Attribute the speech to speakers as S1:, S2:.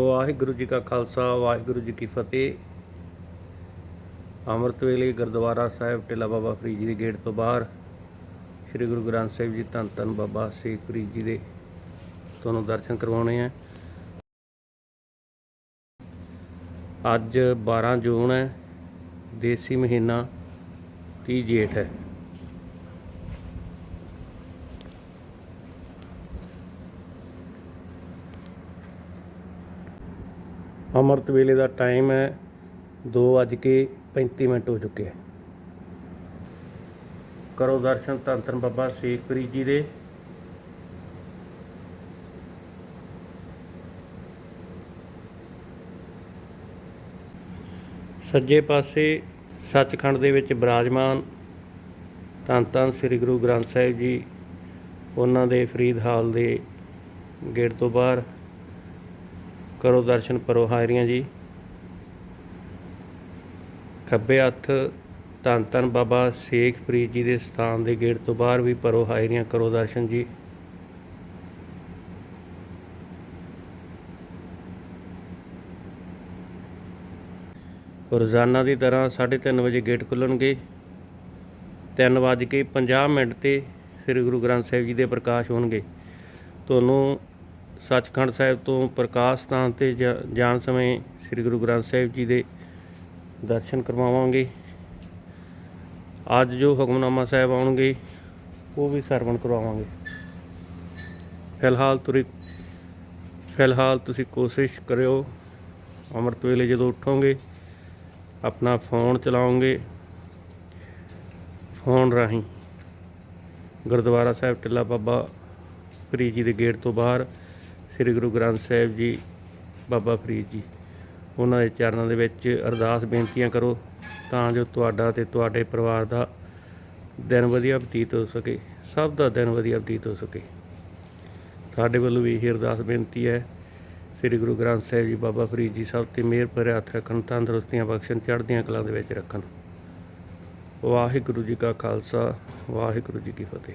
S1: ਵਾਹਿਗੁਰੂ ਜੀ ਕਾ ਖਾਲਸਾ, ਵਾਹਿਗੁਰੂ ਜੀ ਕੀ ਫਤਿਹ। ਅੰਮ੍ਰਿਤ ਵੇਲੇ ਗੁਰਦੁਆਰਾ ਸਾਹਿਬ ਟਿੱਲਾ ਬਾਬਾ ਫਰੀਦ ਜੀ ਦੇ ਗੇਟ ਤੋਂ ਬਾਹਰ ਸ੍ਰੀ ਗੁਰੂ ਗ੍ਰੰਥ ਸਾਹਿਬ ਜੀ ਧੰਨ ਧੰਨ ਬਾਬਾ ਸ਼ੇਖ ਫਰੀਦ ਜੀ ਦੇ ਤੁਹਾਨੂੰ ਦਰਸ਼ਨ ਕਰਵਾਉਣੇ ਆ। ਅੱਜ 12 ਜੂਨ ਹੈ, ਦੇਸੀ ਮਹੀਨਾ 30 ਜੇਠ ਹੈ। ਅੰਮ੍ਰਿਤ ਵੇਲੇ ਦਾ ਟਾਈਮ ਹੈ 2:35 ਮਿੰਟ ਹੋ ਚੁੱਕੇ ਹੈ। ਕਰੋ ਦਰਸ਼ਨ ਧੰਨ ਧੰਨ ਬਾਬਾ ਸ਼ੇਖ ਜੀ ਦੇ। ਸੱਜੇ ਪਾਸੇ ਸੱਚਖੰਡ ਦੇ ਵਿੱਚ ਬਿਰਾਜਮਾਨ ਧੰਨ ਧੰਨ ਸ੍ਰੀ ਗੁਰੂ ਗ੍ਰੰਥ ਸਾਹਿਬ ਜੀ, ਉਹਨਾਂ ਦੇ ਫਰੀਦ ਹਾਲ ਦੇ ਗੇਟ ਤੋਂ ਬਾਹਰ ਕਰੋ ਦਰਸ਼ਨ ਪਰੋ ਹਾਜ਼ਰੀਆਂ ਜੀ। ਖੱਬੇ ਹੱਥ ਧੰਨ ਧੰਨ ਬਾਬਾ ਸ਼ੇਖ ਫਰੀਦ ਜੀ ਦੇ ਸਥਾਨ ਦੇ ਗੇਟ ਤੋਂ ਬਾਹਰ ਵੀ ਪਰੋ ਹਾਜ਼ਰੀਆਂ ਕਰੋ ਦਰਸ਼ਨ ਜੀ। ਰੋਜ਼ਾਨਾ ਦੀ ਤਰ੍ਹਾਂ 3:30 ਵਜੇ ਗੇਟ ਖੁੱਲਣਗੇ। 3:50 ਮਿੰਟ ਤੇ ਸ੍ਰੀ ਗੁਰੂ ਗ੍ਰੰਥ ਸਾਹਿਬ ਜੀ ਦੇ ਪ੍ਰਕਾਸ਼ ਹੋਣਗੇ। ਤੁਹਾਨੂੰ ਸੱਚਖੰਡ ਸਾਹਿਬ ਤੋਂ ਪ੍ਰਕਾਸ਼ ਸਥਾਨ ਤੇ ਜਾ- ਜਾਣ ਸਮੇਂ ਸ੍ਰੀ ਗੁਰੂ ਗ੍ਰੰਥ ਸਾਹਿਬ ਜੀ ਦੇ ਦਰਸ਼ਨ ਕਰਵਾਵਾਂਗੇ। ਅੱਜ ਜੋ ਹੁਕਮਨਾਮਾ ਸਾਹਿਬ ਆਉਣਗੇ, ਉਹ ਵੀ ਸਰਵਣ ਕਰਵਾਵਾਂਗੇ। ਫਿਲਹਾਲ ਤੁਰੀ, ਫਿਲਹਾਲ ਤੁਸੀਂ ਕੋਸ਼ਿਸ਼ ਕਰਿਓ, ਅੰਮ੍ਰਿਤ ਵੇਲੇ ਜਦੋਂ ਉੱਠੋਗੇ, ਆਪਣਾ ਫੋਨ ਚਲਾਓਗੇ, ਫੋਨ ਰਾਹੀਂ। ਗੁਰਦੁਆਰਾ ਸਾਹਿਬ ਟਿੱਲਾ ਬਾਬਾ ਫਰੀਦ ਜੀ ਦੇ ਗੇਟ ਤੋਂ ਬਾਹਰ ਸ੍ਰੀ ਗੁਰੂ ਗ੍ਰੰਥ ਸਾਹਿਬ ਜੀ, ਬਾਬਾ ਫਰੀਦ ਜੀ। ਉਹਨਾਂ ਦੇ ਚਰਨਾਂ ਦੇ ਵਿੱਚ ਅਰਦਾਸ ਬੇਨਤੀਆਂ ਕਰੋ ਤਾਂ ਜੋ ਤੁਹਾਡਾ ਤੇ ਤੁਹਾਡੇ ਪਰਿਵਾਰ ਦਾ ਦਿਨ ਵਧੀਆ ਬਤੀਤ ਹੋ ਸਕੇ, ਸਭ ਦਾ ਦਿਨ ਵਧੀਆ ਬਤੀਤ ਹੋ ਸਕੇ। ਸਾਡੇ ਵੱਲੋਂ ਵੀ ਇਹ ਅਰਦਾਸ ਬੇਨਤੀ ਹੈ। ਸ੍ਰੀ ਗੁਰੂ ਗ੍ਰੰਥ ਸਾਹਿਬ ਜੀ, ਬਾਬਾ ਫਰੀਦ ਜੀ, ਸਭ ਤੇ ਮਿਹਰ ਭਰੇ ਹੱਥ ਰੱਖਣ, ਤੰਦਰੁਸਤੀਆਂ ਬਖਸ਼ਣ, ਚੜ੍ਹਦੀਆਂ ਕਲਾਂ ਦੇ ਵਿੱਚ ਰੱਖਣ। ਵਾਹਿਗੁਰੂ ਜੀ ਕਾ ਖਾਲਸਾ, ਵਾਹਿਗੁਰੂ ਜੀ ਕੀ ਫਤਿਹ।